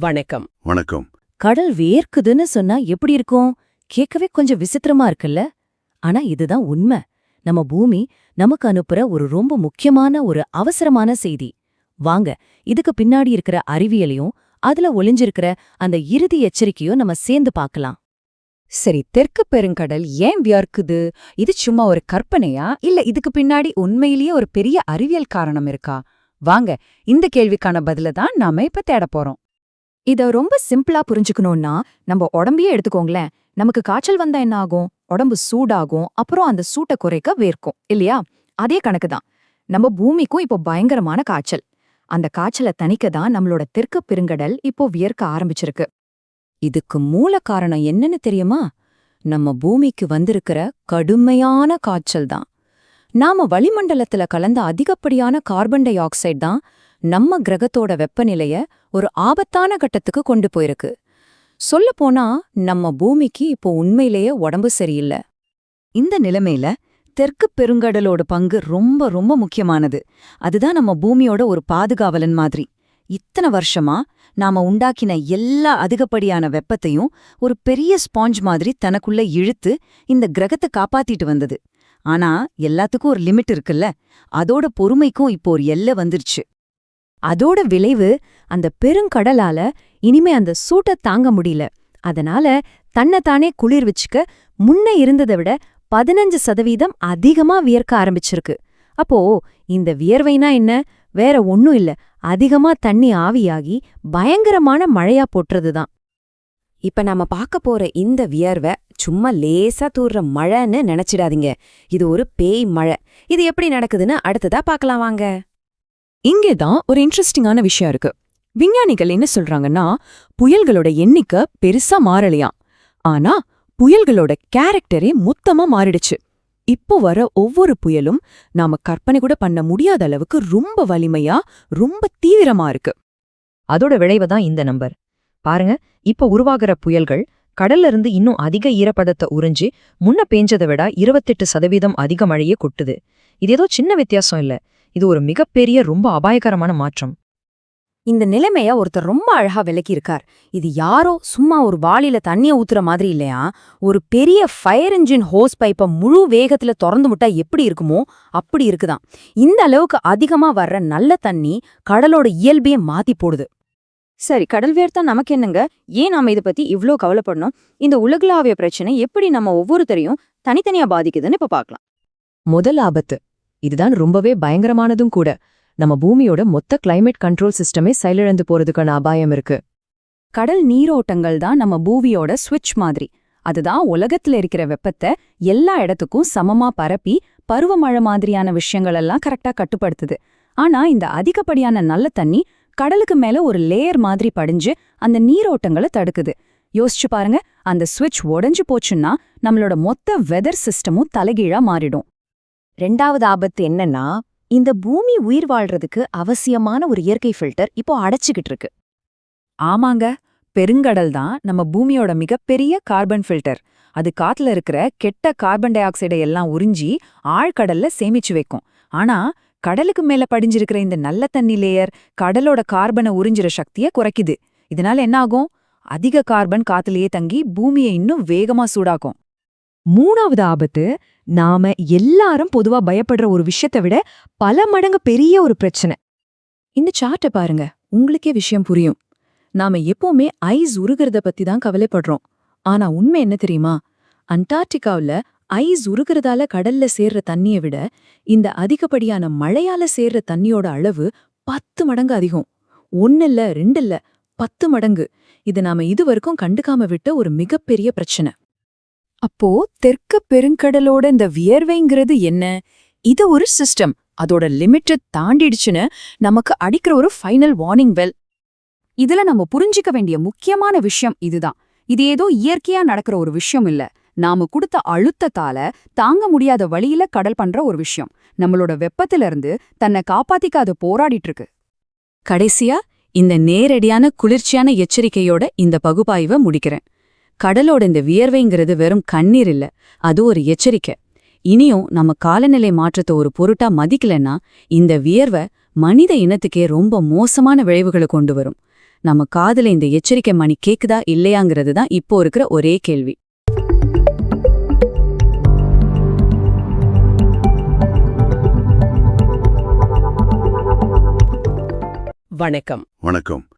வணக்கம். வணக்கம். கடல் வேர்க்குதுன்னு சொன்னா எப்படி இருக்கும்? கேட்கவே கொஞ்சம் விசித்திரமா இருக்குல்ல? ஆனா இதுதான் உண்மை. நம்ம பூமி நமக்கு அனுப்புற ஒரு ரொம்ப முக்கியமான ஒரு அவசரமான செய்தி. வாங்க இதுக்கு பின்னாடி இருக்கிற அறிவியலையும் அதுல ஒளிஞ்சிருக்கிற அந்த இறுதி எச்சரிக்கையும் நம்ம சேர்ந்து பார்க்கலாம். சரி தெற்கு பெருங்கடல் ஏன் வியர்க்குது? இது சும்மா ஒரு கற்பனையா? இல்ல இதுக்கு பின்னாடி உண்மையிலேயே ஒரு பெரிய அறிவியல் காரணம் இருக்கா? வாங்க இந்த கேள்விக்கான பதில தான் நாம இப்ப தேட போறோம். இத ரொம்ப சிம்பிளா புரிஞ்சுக்கணும்னா நம்ம உடம்பையே எடுத்துக்கோங்களேன். நமக்கு காய்ச்சல் வந்தா என்ன ஆகும்? உடம்பு சூடாகும். அப்புறம் அந்த சூட்டை குறைக்க வேர்க்கும். இல்லையா? அதே கணக்கு தான். நம்ம பூமிக்கும் இப்போ பயங்கரமான காய்ச்சல். அந்த காய்ச்சலை தணிக்க தான் நம்மளோட தெற்கு பெருங்கடல் இப்போ வியர்க்க ஆரம்பிச்சிருக்கு. இதுக்கு மூல காரணம் என்னன்னு தெரியுமா? நம்ம பூமிக்கு வந்திருக்கிற கடுமையான காய்ச்சல் தான். நாம வளிமண்டலத்துல கலந்த அதிகப்படியான கார்பன் டை ஆக்சைடு தான் நம்ம கிரகத்தோட வெப்பநிலைய ஒரு ஆபத்தான கட்டத்துக்கு கொண்டு போயிருக்கு. சொல்லப்போனா நம்ம பூமிக்கு இப்போ உண்மையிலேயே உடம்பு சரியில்லை. இந்த நிலைமையில தெற்கு பெருங்கடலோட பங்கு ரொம்ப ரொம்ப முக்கியமானது. அதுதான் நம்ம பூமியோட ஒரு பாதுகாவலன் மாதிரி. இத்தனை வருஷமா நாம உண்டாக்கின எல்லா அதிகப்படியான வெப்பத்தையும் ஒரு பெரிய ஸ்பாஞ்ச் மாதிரி தனக்குள்ள இழுத்து இந்த கிரகத்தை காப்பாத்திட்டு வந்தது. ஆனா எல்லாத்துக்கும் ஒரு லிமிட் இருக்குல்ல. அதோட பொறுமைக்கும் இப்போ ஒரு எல்லை வந்துருச்சு. அதோட விளைவு அந்த பெருங்கடலால இனிமே அந்த சூட்டை தாங்க முடியல. அதனால தன்னைத்தானே குளிர் வச்சுக்க முன்ன இருந்ததை விட பதினஞ்சு சதவீதம் அதிகமா வியர்க்க ஆரம்பிச்சிருக்கு. அப்போ இந்த வியர்வைனா என்ன? வேற ஒன்னும் இல்ல. அதிகமா தண்ணி ஆவியாகி பயங்கரமான மழையா போட்டுறதுதான் இப்ப நாம பார்க்க போற இந்த வியர்வை சும்மா லேசா தூர்ற மழைன்னு நினைச்சிடாதீங்க. இது ஒரு பேய் மழை. இது எப்படி நடக்குதுன்னு அடுத்ததா பார்க்கலாம் வாங்க. இங்கே தான் ஒரு இன்ட்ரெஸ்டிங்கான விஷயம் இருக்கு. விஞ்ஞானிகள் என்ன சொல்றாங்கன்னா புயல்களோட எண்ணிக்கை பெருசா மாறலையாம். ஆனா புயல்களோட கேரக்டரே மொத்தமா மாறிடுச்சு. இப்போ வர ஒவ்வொரு புயலும் நாம கற்பனை கூட பண்ண முடியாத அளவுக்கு ரொம்ப வலிமையா ரொம்ப தீவிரமா இருக்கு. அதோட விளைவு தான் இந்த நம்பர். பாருங்க இப்ப உருவாகிற புயல்கள் கடல்ல இருந்து இன்னும் அதிக ஈரப்பதத்தை உறிஞ்சி முன்ன பேஞ்சதை விட இருபத்தெட்டு சதவீதம் அதிக மழையே கொட்டுது. இது ஏதோ சின்ன வித்தியாசம் இல்ல. இது ஒரு மிகப்பெரிய ரொம்ப அபாயகரமான மாற்றம். இந்த நிலைமைய ஒருத்தர் ரொம்ப அழகா விளக்கியிருக்கார். இது யாரோ சும்மா ஒரு வாளில தண்ணிய ஊத்துற மாதிரி இல்லையா? ஒரு பெரிய ஃபயர் இன்ஜின் ஹோஸ் பைப்பை முழு வேகத்துல திறந்து விட்டா எப்படி இருக்குமோ அப்படி இருக்குதாம் இந்த அளவுக்கு அதிகமா வர்ற நல்ல தண்ணி கடலோட இயல்பையே மாத்தி போடுது. சரி கடல் வேர்த்தா நமக்கு என்னங்க? ஏன் நாம இத பத்தி இவ்ளோ கவலைப்படணும்? இந்த உலகளாவிய பிரச்சனை எப்படி நம்ம ஒவ்வொருத்தரையும் தனித்தனியா பாதிக்குதுன்னு இப்ப பாக்கலாம் முதல் ஆபத்து. இதுதான் ரொம்பவே பயங்கரமானதும் கூட. நம்ம பூமியோட மொத்த கிளைமேட் கண்ட்ரோல் சிஸ்டமே செயலிழந்து போறதுக்கான அபாயம் இருக்கு. கடல் நீரோட்டங்கள் தான் நம்ம பூமியோட சுவிட்ச் மாதிரி. அதுதான் உலகத்துல இருக்கிற வெப்பத்தை எல்லா இடத்துக்கும் சமமா பரப்பி பருவமழை மாதிரியான விஷயங்கள் எல்லாம் கரெக்டா கட்டுப்படுத்துது. ஆனா இந்த அதிகப்படியான நல்ல தண்ணி கடலுக்கு மேல ஒரு லேயர் மாதிரி படிஞ்சு அந்த நீரோட்டங்களை தடுக்குது. யோசிச்சு பாருங்க அந்த ஸ்விட்ச் உடைஞ்சு போச்சுன்னா நம்மளோட மொத்த வெதர் சிஸ்டமும் தலைகீழா மாறிடும். ரெண்டாவது ஆபத்து என்னன்னா இந்த பூமி உயிர் வாழ்றதுக்கு அவசியமான ஒரு இயற்கை ஃபில்டர் இப்போ அடைச்சிக்கிட்டு இருக்கு. ஆமாங்க பெருங்கடல் தான் நம்ம பூமியோட மிகப்பெரிய கார்பன் ஃபில்டர் அது காத்துல இருக்கிற கெட்ட கார்பன் டை ஆக்சைடை எல்லாம் உறிஞ்சி ஆழ்கடல்ல சேமிச்சு வைக்கும். ஆனா கடலுக்கு மேல படிஞ்சிருக்கிற இந்த நல்ல தண்ணி லேயர் கடலோட கார்பனை உறிஞ்சிற சக்தியை குறைக்குது. இதனால என்னாகும் அதிக கார்பன் காத்துலயே தங்கி பூமியை இன்னும் வேகமா சூடாக்கும். மூணாவது ஆபத்து நாம எல்லாரும் பொதுவா பயப்படுற ஒரு விஷயத்தை விட பல மடங்கு பெரிய ஒரு பிரச்சனை. இந்த சார்ட்டை பாருங்க. உங்களுக்கே விஷயம் புரியும். நாம எப்பவுமே ஐஸ் உருகிறத பத்தி தான் கவலைப்படுறோம். ஆனா உண்மை என்ன தெரியுமா? அண்டார்டிகாவில் ஐஸ் உருகிறதால கடல்ல சேர்ற தண்ணியை விட இந்த அதிகப்படியான மழையால சேர்ற தண்ணியோட அளவு பத்து மடங்கு அதிகம். ஒன்னில்ல ரெண்டில்ல பத்து மடங்கு. இது நாம இதுவரைக்கும் கண்டுக்காம விட்ட ஒரு மிகப்பெரிய பிரச்சனை. அப்போ தெற்கு பெருங்கடலோட இந்த வியர்வைங்கிறது என்ன? இது ஒரு சிஸ்டம் அதோட லிமிட்டை தாண்டிடுச்சுன்னு நமக்கு அடிக்கிற ஒரு ஃபைனல் வார்னிங் வெல் இதுல நம்ம புரிஞ்சிக்க வேண்டிய முக்கியமான விஷயம் இதுதான். இது ஏதோ இயற்கையா நடக்கிற ஒரு விஷயம் இல்ல. நாம கொடுத்த அழுத்தத்தால தாங்க முடியாத வழியில கடல் பண்ற ஒரு விஷயம். நம்மளோட வெப்பத்துல இருந்து தன்னை காப்பாத்திக்க அது போராடிட்டு இருக்கு கடைசியா இந்த நேரடியான குளிர்ச்சியான எச்சரிக்கையோட இந்த பகுப்பாய்வை முடிக்கிறேன். கடலோட இந்த வியர்வைங்கிறது வெறும் கண்ணீர் இல்ல அது ஒரு எச்சரிக்கை. இனியும் நம்ம காலநிலை மாற்றத்தை ஒரு பொருட்டா மதிக்கலன்னா இந்த வியர்வை மனித இனத்துக்கே ரொம்ப மோசமான விளைவுகளை கொண்டு வரும். நம்ம காதல இந்த எச்சரிக்கை மணி கேக்குதா இல்லையாங்கிறது தான் இப்போ இருக்கிற ஒரே கேள்வி. வணக்கம். வணக்கம்.